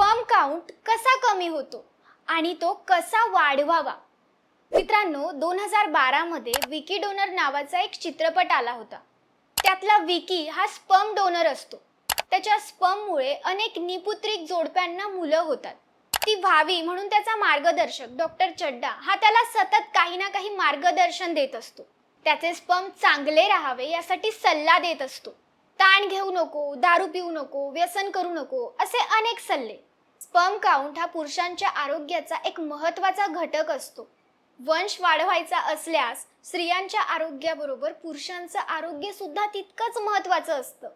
Sperm count कसा कमी होतो आणि तो कसा वाढवावा? मित्रांनो दोन हजार बारामध्ये विकी डोनर नावाचा एक चित्रपट आला होता. त्यातला विकी हा स्पर्म डोनर असतो. त्याच्या स्पर्ममुळे अनेक निपुत्रिक जोडप्यांना मुलं होतात. ती व्हावी म्हणून त्याचा मार्गदर्शक डॉक्टर चड्डा हा त्याला सतत काही ना काही मार्गदर्शन देत असतो. त्याचे स्पर्म चांगले राहावे यासाठी सल्ला देत असतो. ताण घेऊ नको दारू पिऊ नको व्यसन करू नको असे अनेक सल्ले. स्पर्म काउंट हा पुरुषांच्या आरोग्याचा एक महत्त्वाचा घटक असतो. वंश वाढवायचा असल्यास स्त्रियांच्या आरोग्याबरोबर पुरुषांचं आरोग्य सुद्धा तितकंच महत्त्वाचं असतं.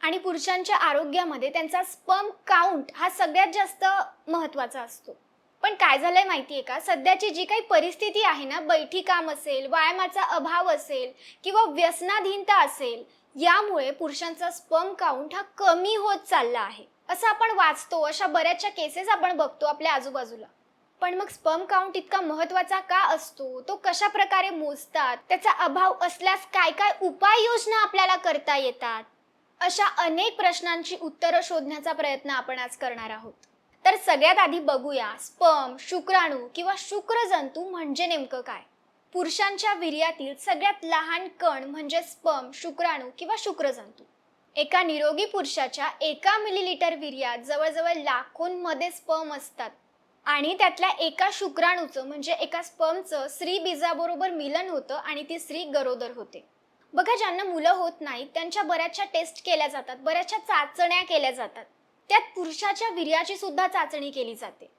आणि पुरुषांच्या आरोग्यामध्ये त्यांचा स्पर्म काउंट हा सगळ्यात जास्त महत्त्वाचा असतो. पण काय झालंय आहे का? सध्याची जी काही परिस्थिती आहे ना बैठी काम असेल व्यायामाचा अभाव असेल किंवा व्यसनाधीनता असेल यामुळे पुरुषांचा स्पर्म काउंट हा कमी होत चालला आहे. असं आपण वाचतो अशा बऱ्याचशा केसेस आपण बघतो आपल्या आजूबाजूला. पण मग स्पर्म काउंट इतका महत्त्वाचा का असतो? तो कशा प्रकारे मोजतात? त्याचा अभाव असल्यास काय काय उपाययोजना आपल्याला करता येतात? अशा अनेक प्रश्नांची उत्तरं शोधण्याचा प्रयत्न आपण आज करणार आहोत. तर सगळ्यात आधी बघूया स्पर्म शुक्राणू किंवा शुक्रजंतू म्हणजे नेमकं काय? पुरुषांच्या वीर्यातील सगळ्यात लहान कण म्हणजे स्पर्म शुक्राणू किंवा शुक्रजंतू. एका निरोगी पुरुषाच्या एका मिलीलिटर वीर्यात जवळजवळ लाखोंमध्ये स्पर्म असतात. आणि त्यातल्या एका शुक्राणूचं म्हणजे एका स्पर्मचं स्त्री बीजाबरोबर मिलन होतं आणि ती स्त्री गरोदर होते. बघा ज्यांना मुलं होत नाहीत त्यांच्या बऱ्याचशा टेस्ट केल्या जातात बऱ्याचशा चाचण्या केल्या जातात. त्यात पुरुषाच्या वीर्याची सुद्धा चाचणी केली जाते.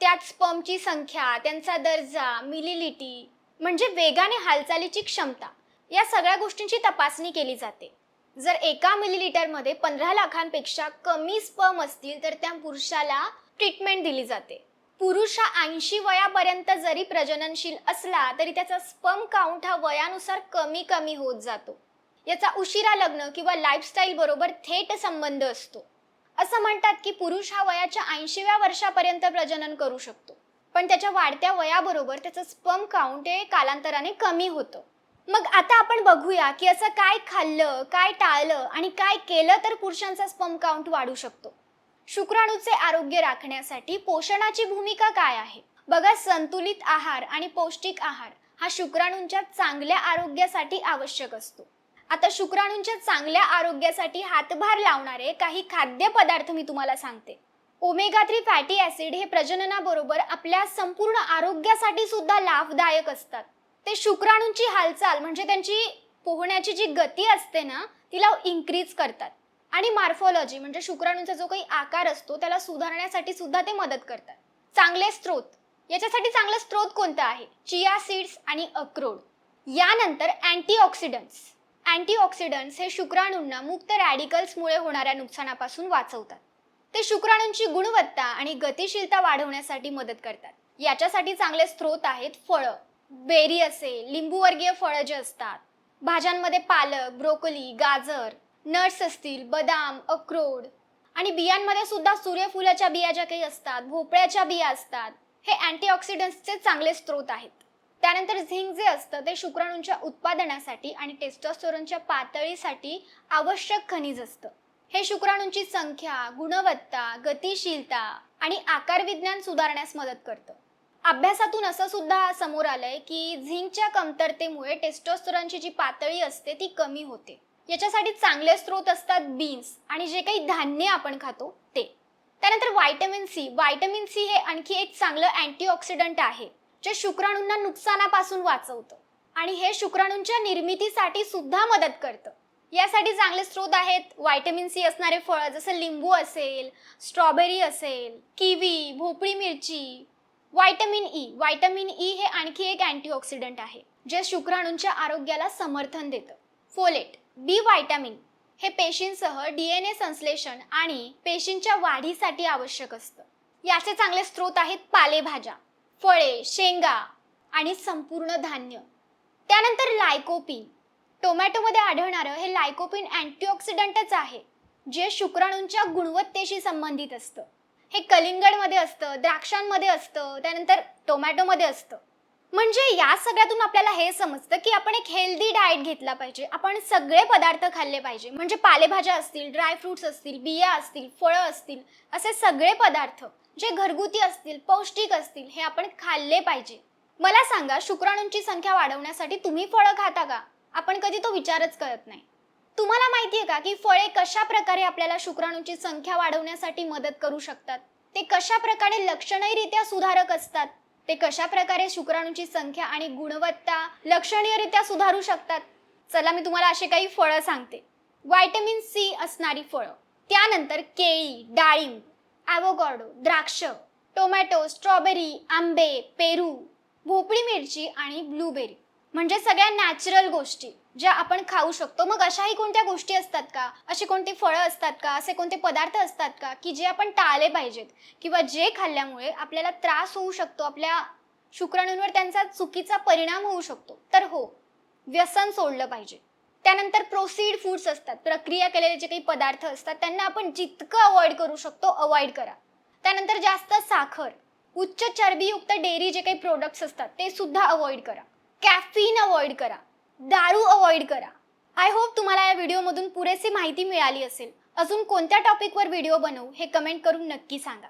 त्यात स्पर्मची संख्या त्यांचा दर्जा मिलिलिटी म्हणजे वेगाने हालचालीची क्षमता या सगळ्या गोष्टींची तपासणी केली जाते. जर एका मिलीलिटरमध्ये पंधरा लाखांपेक्षा कमी स्पर्म असतील तर त्या पुरुषाला ट्रीटमेंट दिली जाते. पुरुष हा ऐंशी वयापर्यंत जरी प्रजननशील असला तरी त्याचा स्पर्म काउंट हा वयानुसार कमी कमी होत जातो. याचा उशिरा लग्न किंवा लाईफस्टाईल बरोबर थेट संबंध असतो. असं म्हणतात की पुरुष हा वयाच्या ऐंशीव्या वर्षापर्यंत प्रजनन करू शकतो. पण त्याच्या वाढत्या वयाबरोबर त्याचं स्पर्म काउंट हे कालांतराने कमी होतं. मग आता आपण बघूया की असं काय खाल्लं काय टाळलं आणि काय केलं तर पुरुषांचा स्पम काउंट वाढू शकतो. शुक्राणूचे आरोग्य राखण्यासाठी पोषणाची भूमिका काय आहे? बघा संतुलित आहार आणि पौष्टिक आहार हा शुक्राणूंच्या चांगल्या आरोग्यासाठी आवश्यक असतो. आता शुक्राणूंच्या चांगल्या आरोग्यासाठी हातभार लावणारे काही खाद्यपदार्थ मी तुम्हाला सांगते. ओमेगा थ्री फॅटी ऍसिड हे प्रजननाबरोबर आपल्या संपूर्ण आरोग्यासाठी सुद्धा लाभदायक असतात. ते शुक्राणूंची हालचाल म्हणजे त्यांची पोहण्याची जी गती असते ना तिला इन्क्रीज करतात. आणि मार्फॉलॉजी म्हणजे शुक्राणूंचा जो काही आकार असतो त्याला सुधारण्यासाठी सुद्धा ते मदत करतात. चांगले स्त्रोत याच्यासाठी चांगला स्त्रोत कोणता आहे? चिया सीड्स आणि अक्रोड. यानंतर अँटीऑक्सिडंट्स अँटीऑक्सिडंट्स हे शुक्राणूंना मुक्त रॅडिकल्समुळे होणाऱ्या नुकसानापासून वाचवतात. ते शुक्राणूंची गुणवत्ता आणि गतिशीलता वाढवण्यासाठी मदत करतात. याच्यासाठी चांगले स्त्रोत आहेत फळं. बेरी असेल लिंबूवर्गीय फळं जे असतात भाज्यांमध्ये पालक ब्रोकोली गाजर नट्स असतील बदाम अक्रोड आणि बियांमध्ये सुद्धा सूर्यफुलाच्या बिया ज्या काही असतात भोपळ्याच्या बिया असतात हे अँटीऑक्सिडंट्सचे चांगले स्रोत आहेत. त्यानंतर झिंक जे असतं ते शुक्राणूंच्या उत्पादनासाठी आणि टेस्टॉस्टोरनच्या पातळीसाठी आवश्यक खनिज असतं. हे शुक्राणूंची संख्या गुणवत्ता गतिशीलता आणि आकारविज्ञान सुधारण्यास मदत करतं. अभ्यासातून असं सुद्धा समोर आलंय की झिंकच्या कमतरतेमुळे टेस्टोस्टेरॉनची जी पातळी असते ती कमी होते. याच्यासाठी चांगले स्रोत असतात बीन्स आणि जे काही धान्य आपण खातो ते. त्यानंतर व्हायटमिन सी व्हायटमिन सी हे आणखी एक चांगलं अँटीऑक्सिडंट आहे जे शुक्राणूंना नुकसानापासून वाचवतं आणि हे शुक्राणूंच्या निर्मितीसाठी सुद्धा मदत करतं. यासाठी चांगले स्रोत आहेत व्हायटमिन सी असणारे फळं जसं लिंबू असेल स्ट्रॉबेरी असेल किवी भोपळी मिरची व्हायटमिन ई व्हायटमिन ई हे आणखी एक अँटीऑक्सिडंट आहे जे शुक्राणूंच्या आरोग्याला समर्थन देतं. फोलेट बी व्हायटमिन हे पेशींसह डी एन ए संश्लेषण आणि पेशींच्या वाढीसाठी आवश्यक असतं. याचे चांगले स्रोत आहेत पालेभाज्या फळे शेंगा आणि संपूर्ण धान्य. त्यानंतर लायकोपिन. टोमॅटोमध्ये आढळणारं हे लायकोपिन अँटीऑक्सिडंटच आहे जे शुक्राणूंच्या गुणवत्तेशी संबंधित असतं. हे कलिंगडमध्ये असतं द्राक्षांमध्ये असतं त्यानंतर टोमॅटोमध्ये असतं. म्हणजे या सगळ्यातून आपल्याला हे समजतं की आपण एक हेल्दी डाएट घेतला पाहिजे. आपण सगळे पदार्थ खाल्ले पाहिजे. म्हणजे पालेभाज्या असतील ड्रायफ्रुट्स असतील बिया असतील फळं असतील असे सगळे पदार्थ जे घरगुती असतील पौष्टिक असतील हे आपण खाल्ले पाहिजे. मला सांगा शुक्राणूंची संख्या वाढवण्यासाठी तुम्ही फळं खाता का? आपण कधी तो विचारच करत नाही. तुम्हाला माहिती आहे का की फळे कशा प्रकारे आपल्याला शुक्राणूची संख्या वाढवण्यासाठी मदत करू शकतात? ते कशा प्रकारे लक्षणीयरित्या सुधारक असतात? ते कशा प्रकारे शुक्राणूची संख्या आणि गुणवत्ता लक्षणीयरित्या सुधारू शकतात? चला मी तुम्हाला असे काही फळं सांगते. व्हायटमिन सी असणारी फळं. त्यानंतर केळी डाळिंब ॲव्होगॉडो द्राक्ष टोमॅटो स्ट्रॉबेरी आंबे पेरू भोपळी मिरची आणि ब्लूबेरी. म्हणजे सगळ्या नॅचरल गोष्टी ज्या आपण खाऊ शकतो. मग अशाही कोणत्या गोष्टी असतात का? अशी कोणती फळं असतात का? असे कोणते पदार्थ असतात का? की जे आपण टाळले पाहिजेत. किंवा जे खाल्ल्यामुळे आपल्याला त्रास होऊ शकतो. आपल्या शुक्राणूंवर त्यांचा चुकीचा परिणाम होऊ शकतो. तर हो व्यसन सोडलं पाहिजे. त्यानंतर प्रोसीड फूड्स असतात. प्रक्रिया केलेले जे काही पदार्थ असतात त्यांना आपण जितकं अवॉइड करू शकतो अवॉइड करा. त्यानंतर जास्त साखर. उच्च चरबीयुक्त डेअरी जे काही प्रोडक्ट्स असतात ते सुद्धा अवॉइड करा. कॅफीन अवॉइड करा. दारू अवॉइड करा. आय होप तुम्हाला या व्हिडिओमधून पुरेशी माहिती मिळाली असेल. अजून कोणत्या टॉपिकवर व्हिडिओ बनवू हे कमेंट करून नक्की सांगा.